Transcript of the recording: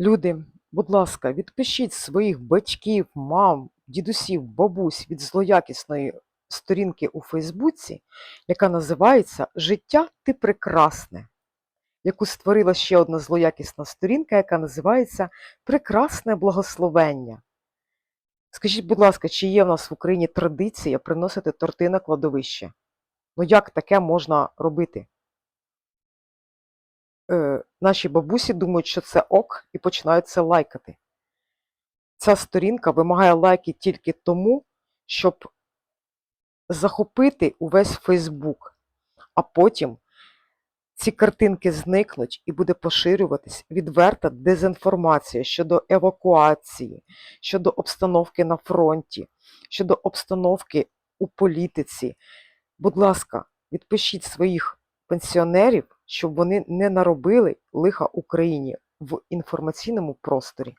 Люди, будь ласка, відпишіть своїх батьків, мам, дідусів, бабусь від злоякісної сторінки у Фейсбуці, яка називається Життя ти прекрасне, яку створила ще одна злоякісна сторінка, яка називається Прекрасне благословення. Скажіть, будь ласка, чи є в нас в Україні традиція приносити торти на кладовище? Ну як таке можна робити? Е, наші бабусі думають, що це ок, і починають це лайкати. Ця сторінка вимагає лайки тільки тому, щоб захопити увесь Фейсбук, а потім ці картинки зникнуть і буде поширюватись відверта дезінформація щодо евакуації, щодо обстановки на фронті, щодо обстановки у політиці. Будь ласка, відпишіть своїх пенсіонерів, щоб вони не наробили лиха Україні в інформаційному просторі.